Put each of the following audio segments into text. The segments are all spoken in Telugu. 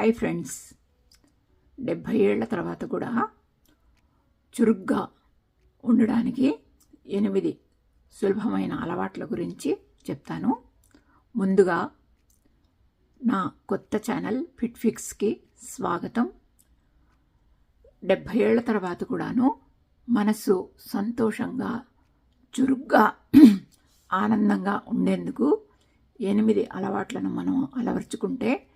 Hi friends. డెబ్భై ఏళ్ళ తర్వాత కూడా చురుగ్గా ఉండడానికి ఎనిమిది సులభమైన అలవాట్ల గురించి చెప్తాను. ముందుగా నా కొత్త ఛానల్ ఫిట్ ఫిక్స్కి స్వాగతం. డెబ్భై ఏళ్ళ తర్వాత కూడాను మనసు సంతోషంగా చురుగ్గా ఆనందంగా ఉండేందుకు ఎనిమిది అలవాట్లను మనం అలవర్చుకుంటే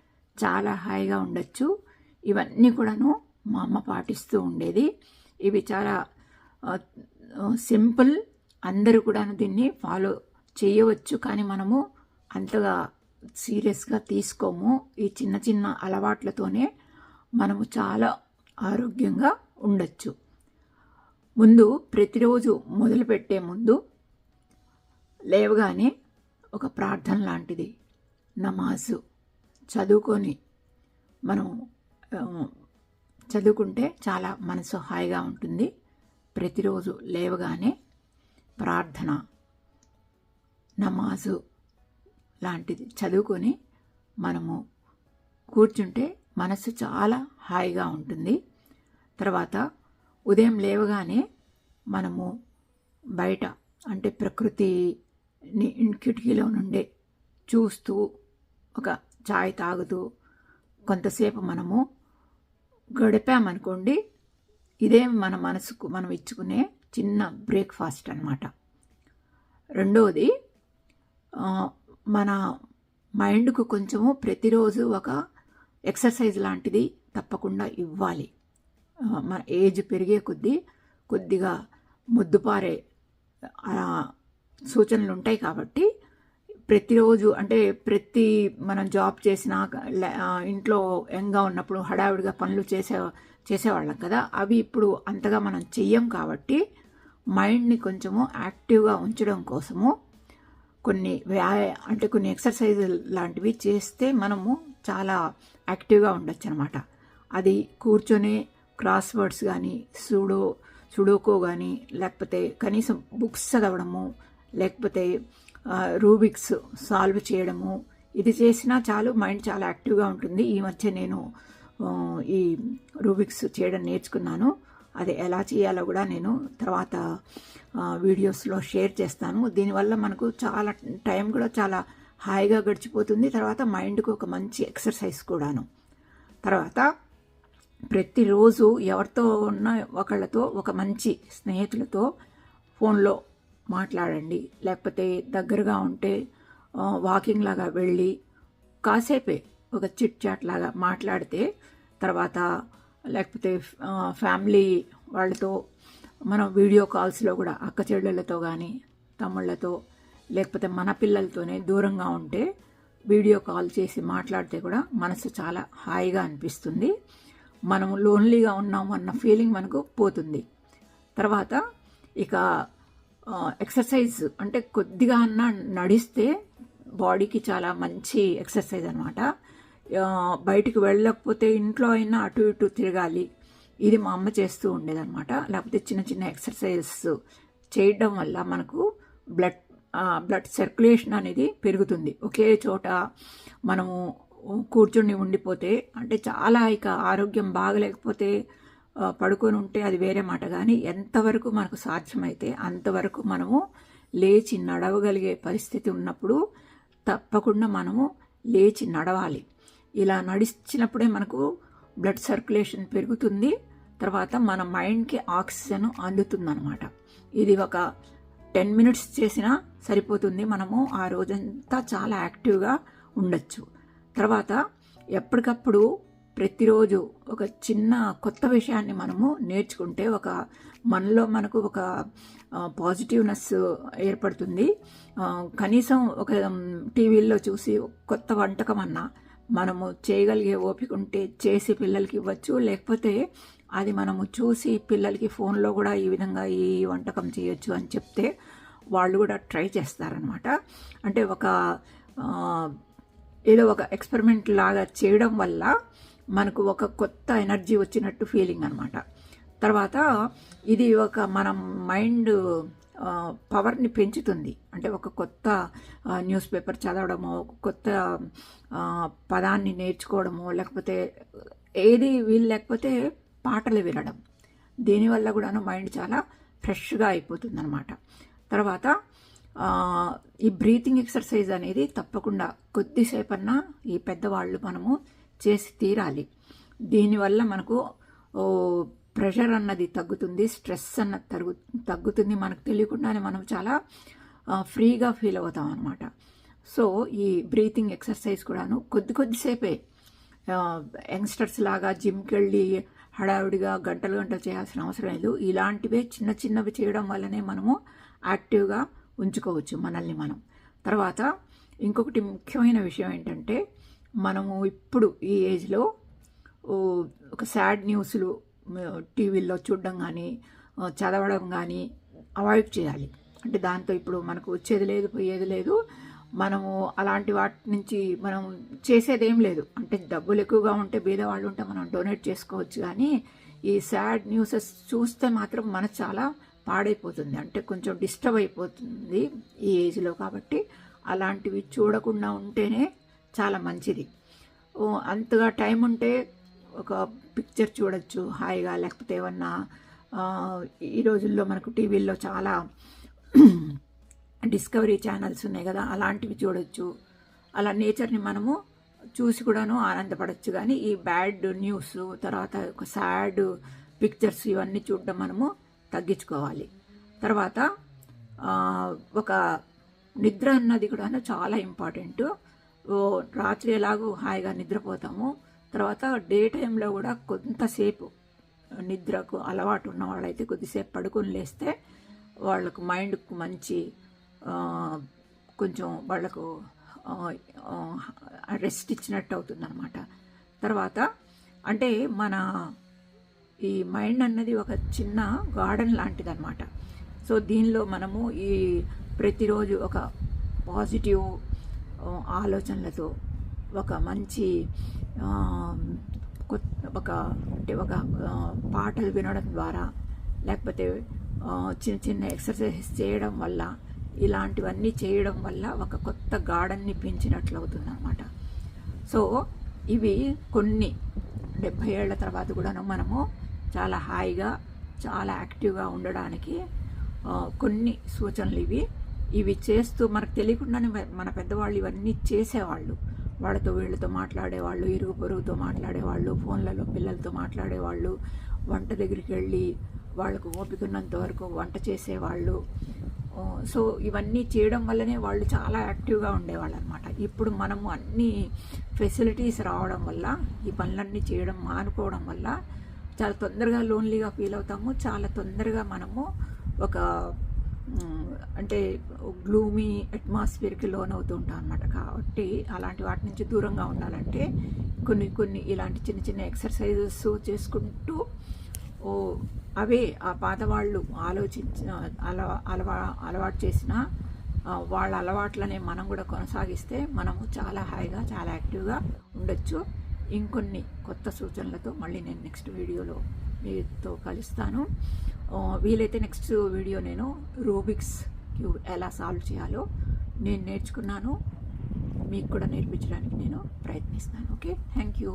చాలా హాయిగా ఉండొచ్చు. ఇవన్నీ కూడాను మా అమ్మ పాటిస్తూ ఉండేది. ఇవి చాలా సింపుల్. అందరూ కూడాను దీన్ని ఫాలో చేయవచ్చు. కానీ మనము అంతగా సీరియస్గా తీసుకోము. ఈ చిన్న చిన్న అలవాట్లతోనే మనము చాలా ఆరోగ్యంగా ఉండొచ్చు. ముందు ప్రతిరోజు మొదలుపెట్టే ముందు లేవగానే ఒక ప్రార్థన లాంటిది. నమాజు. చదువుకొని మనం చదువుకుంటే చాలా మనసు హాయిగా ఉంటుంది. ప్రతిరోజు లేవగానే ప్రార్థన నమాజు లాంటిది చదువుకొని మనము కూర్చుంటే మనసు చాలా హాయిగా ఉంటుంది. తర్వాత ఉదయం లేవగానే మనము బయట అంటే ప్రకృతిని కిటికీలో నుండే చూస్తూ ఒక చాయ్ తాగుతూ కొంతసేపు మనము గడిపామనుకోండి ఇదే మన మనసుకు మనం ఇచ్చుకునే చిన్న బ్రేక్ఫాస్ట్ అన్నమాట. రెండవది మన మైండ్కు కొంచెము ప్రతిరోజు ఒక ఎక్సర్సైజ్ లాంటిది తప్పకుండా ఇవ్వాలి. మన ఏజ్ పెరిగే కొద్దీ కొద్దిగా ముద్దుపారే సూచనలు ఉంటాయి కాబట్టి ప్రతిరోజు అంటే ప్రతి మనం జాబ్ చేసినా ఇంట్లో యంగ్గా ఉన్నప్పుడు హడావిడిగా పనులు చేసే చేసేవాళ్ళం కదా. అవి ఇప్పుడు అంతగా మనం చెయ్యం కాబట్టి మైండ్ని కొంచెము యాక్టివ్గా ఉంచడం కోసము కొన్ని వ్యాయ అంటే కొన్ని ఎక్సర్సైజ్ లాంటివి చేస్తే మనము చాలా యాక్టివ్గా ఉండొచ్చు అనమాట అది కూర్చొని క్రాస్ వర్డ్స్ కానీ సూడో సుడోకో కానీ లేకపోతే కనీసం బుక్స్ చదవడము లేకపోతే రూబిక్స్ సాల్వ్ చేయడము. ఇది చేసినా చాలు మైండ్ చాలా యాక్టివ్గా ఉంటుంది. ఈ మధ్య నేను ఈ రూబిక్స్ చేయడం నేర్చుకున్నాను. అది ఎలా చేయాలో కూడా నేను తర్వాత వీడియోస్లో షేర్ చేస్తాను. దీనివల్ల మనకు చాలా టైం కూడా చాలా హాయిగా గడిచిపోతుంది. తర్వాత మైండ్కి ఒక మంచి ఎక్సర్సైజ్ కూడాను. తర్వాత ప్రతిరోజు ఎవరితో ఉన్న ఒకళ్ళతో ఒక మంచి స్నేహితులతో ఫోన్లో మాట్లాడండి. లేకపోతే దగ్గరగా ఉంటే వాకింగ్ లాగా వెళ్ళి కాసేపే ఒక చిట్ చాట్ లాగా మాట్లాడితే తర్వాత లేకపోతే ఫ్యామిలీ వాళ్ళతో మనం వీడియో కాల్స్లో కూడా అక్క చెల్లెళ్ళతో కానీ తమ్ముళ్ళతో లేకపోతే మన పిల్లలతోనే దూరంగా ఉంటే వీడియో కాల్ చేసి మాట్లాడితే కూడా మనసు చాలా హాయిగా అనిపిస్తుంది. మనం లోన్లీగా ఉన్నాం అన్న ఫీలింగ్ మనకు పోతుంది. తర్వాత ఇక ఎక్సర్సైజ్ అంటే కొద్దిగా అన్న నడిస్తే బాడీకి చాలా మంచి ఎక్సర్సైజ్ అనమాట బయటికి వెళ్ళకపోతే ఇంట్లో అయినా అటు ఇటు తిరగాలి. ఇది మా అమ్మ చేస్తూ ఉండేదన్నమాట. లేకపోతే చిన్న చిన్న ఎక్సర్సైజెస్ చేయడం వల్ల మనకు బ్లడ్ బ్లడ్ సర్క్యులేషన్ అనేది పెరుగుతుంది. ఒకే చోట మనము కూర్చుని ఉండిపోతే అంటే చాలా ఇక ఆరోగ్యం బాగలేకపోతే పడుకొని ఉంటే అది వేరే మాట. కానీ ఎంతవరకు మనకు సాధ్యమైతే అంతవరకు మనము లేచి నడవగలిగే పరిస్థితి ఉన్నప్పుడు తప్పకుండా మనము లేచి నడవాలి. ఇలా నడిచినప్పుడే మనకు బ్లడ్ సర్క్యులేషన్ పెరుగుతుంది. తర్వాత మన మైండ్కి ఆక్సిజన్ అందుతుందన్నమాట. ఇది ఒక టెన్ మినిట్స్ చేసినా సరిపోతుంది. మనము ఆ రోజంతా చాలా యాక్టివ్గా ఉండొచ్చు. తర్వాత ఎప్పటికప్పుడు ప్రతిరోజు ఒక చిన్న కొత్త విషయాన్ని మనము నేర్చుకుంటే ఒక మనలో మనకు ఒక పాజిటివ్నెస్ ఏర్పడుతుంది. కనీసం ఒక టీవీల్లో చూసి కొత్త వంటకం అన్నా మనము చేయగలిగే ఓపిక ఉంటే చేసి పిల్లలకి ఇవ్వచ్చు. లేకపోతే అది మనము చూసి పిల్లలకి ఫోన్లో కూడా ఈ విధంగా ఈ వంటకం చేయొచ్చు అని చెప్తే వాళ్ళు కూడా ట్రై చేస్తారనమాట అంటే ఒక ఏదో ఒక ఎక్స్పెరిమెంట్ లాగా చేయడం వల్ల మనకు ఒక కొత్త ఎనర్జీ వచ్చినట్టు ఫీలింగ్ అనమాట తర్వాత ఇది ఒక మనం మైండ్ పవర్ని పెంచుతుంది. అంటే ఒక కొత్త న్యూస్ పేపర్ చదవడము కొత్త పదాన్ని నేర్చుకోవడము లేకపోతే ఏది వీలు లేకపోతే పాటలు వినడం. దీనివల్ల కూడాను మైండ్ చాలా ఫ్రెష్గా అయిపోతుంది అనమాట తర్వాత ఈ బ్రీతింగ్ ఎక్సర్సైజ్ అనేది తప్పకుండా కొద్దిసేపన్నా ఈ పెద్దవాళ్ళు మనము చేసి తీరాలి. దీనివల్ల మనకు ఓ ప్రెషర్ అన్నది తగ్గుతుంది స్ట్రెస్ అన్నది తగ్గు తగ్గుతుంది. మనకు తెలియకుండానే మనం చాలా ఫ్రీగా ఫీల్ అవుతాం అనమాట సో ఈ బ్రీతింగ్ ఎక్సర్సైజ్ కూడాను కొద్ది కొద్దిసేపే యంగ్స్టర్స్ లాగా జిమ్కి వెళ్ళి హడావిడిగా గంటలు గంటలు చేయాల్సిన అవసరం లేదు. ఇలాంటివే చిన్న చిన్నవి చేయడం వల్లనే మనము యాక్టివ్గా ఉంచుకోవచ్చు మనల్ని మనం. తర్వాత ఇంకొకటి ముఖ్యమైన విషయం ఏంటంటే మనము ఇప్పుడు ఈ ఏజ్లో ఒక సాడ్ న్యూస్లు టీవీల్లో చూడడం కానీ చదవడం కానీ అవాయిడ్ చేయాలి. అంటే దాంతో ఇప్పుడు మనకు వచ్చేది లేదు పోయేది లేదు. మనము అలాంటి వాటి నుంచి మనం చేసేది ఏం లేదు. అంటే డబ్బులు ఎక్కువగా ఉంటే బీదవాళ్ళు ఉంటే మనం డొనేట్ చేసుకోవచ్చు కానీ ఈ సాడ్ న్యూసెస్ చూస్తే మాత్రం మన చాలా పాడైపోతుంది. అంటే కొంచెం డిస్టర్బ్ అయిపోతుంది ఈ ఏజ్లో కాబట్టి. అలాంటివి చూడకుండా ఉంటేనే చాలా మంచిది. అంతగా టైం ఉంటే ఒక పిక్చర్ చూడొచ్చు హాయిగా. లేకపోతే ఏమన్నా ఈ రోజుల్లో మనకు టీవీల్లో చాలా డిస్కవరీ ఛానల్స్ ఉన్నాయి కదా అలాంటివి చూడొచ్చు. అలా నేచర్ని మనము చూసి కూడాను ఆనందపడచ్చు. కానీ ఈ బ్యాడ్ న్యూస్ తర్వాత ఒక సాడ్ పిక్చర్స్ ఇవన్నీ చూడడం మనము తగ్గించుకోవాలి. తర్వాత ఒక నిద్ర అన్నది కూడా చాలా ఇంపార్టెంట్. రాత్రి ఎలాగో హాయిగా నిద్రపోతాము. తర్వాత డే టైంలో కూడా కొంతసేపు నిద్రకు అలవాటు ఉన్న వాళ్ళైతే కొద్దిసేపు పడుకొని లేస్తే వాళ్ళకు మైండ్కు మంచి కొంచెం వాళ్ళకు రెస్ట్ ఇచ్చినట్టు అవుతుంది అనమాట తర్వాత అంటే మన ఈ మైండ్ అన్నది ఒక చిన్న గార్డెన్ లాంటిదన్నమాట. సో దీనిలో మనము ఈ ప్రతిరోజు ఒక పాజిటివ్ ఆలోచనలతో ఒక మంచి కొత్త ఒక అంటే ఒక పాటలు వినడం ద్వారా లేకపోతే చిన్న చిన్న ఎక్సర్సైజెస్ చేయడం వల్ల ఇలాంటివన్నీ చేయడం వల్ల ఒక కొత్త గార్డెన్ని పెంచినట్లు అవుతుంది అనమాట సో ఇవి కొన్ని డెబ్భై ఏళ్ళ తర్వాత కూడాను మనము చాలా హాయిగా చాలా యాక్టివ్గా ఉండడానికి కొన్ని సూచనలు ఇవి. ఇవి చేస్తూ మనకు తెలియకుండానే మన పెద్దవాళ్ళు ఇవన్నీ చేసేవాళ్ళు. వాళ్ళతో వీళ్ళతో మాట్లాడేవాళ్ళు ఇరుగు పొరుగుతో మాట్లాడేవాళ్ళు ఫోన్లలో పిల్లలతో మాట్లాడేవాళ్ళు వంట దగ్గరికి వెళ్ళి వాళ్ళకు ఓపిక ఉన్నంత వరకు వంట చేసేవాళ్ళు. సో ఇవన్నీ చేయడం వల్లనే వాళ్ళు చాలా యాక్టివ్గా ఉండేవాళ్ళు అనమాట ఇప్పుడు మనము అన్ని ఫెసిలిటీస్ రావడం వల్ల ఈ పనులన్నీ చేయడం మానుకోవడం వల్ల చాలా తొందరగా లోన్లీగా ఫీల్ అవుతాము. చాలా తొందరగా మనము ఒక అంటే గ్లూమీ అట్మాస్ఫియర్కి లోన్ అవుతూ ఉంటాం అనమాట కాబట్టి అలాంటి వాటి నుంచి దూరంగా ఉండాలంటే కొన్ని కొన్ని ఇలాంటి చిన్న చిన్న ఎక్సర్సైజెస్ చేసుకుంటూ ఓ అవే ఆ పాతవాళ్ళు ఆలోచించ అలవా అలవా అలవాటు చేసిన వాళ్ళ అలవాట్లనే మనం కూడా కొనసాగిస్తే మనము చాలా హాయిగా చాలా యాక్టివ్గా ఉండొచ్చు. ఇంకొన్ని కొత్త సూచనలతో మళ్ళీ నేను నెక్స్ట్ వీడియోలో మీతో కలుస్తాను. వీలైతే నెక్స్ట్ వీడియో నేను రూబిక్స్ క్యూబ్ ఎలా సాల్వ్ చేయాలో నేను నేర్చుకున్నాను. మీకు కూడా నేర్పించడానికి నేను ప్రయత్నిస్తాను ఓకే థ్యాంక్ యూ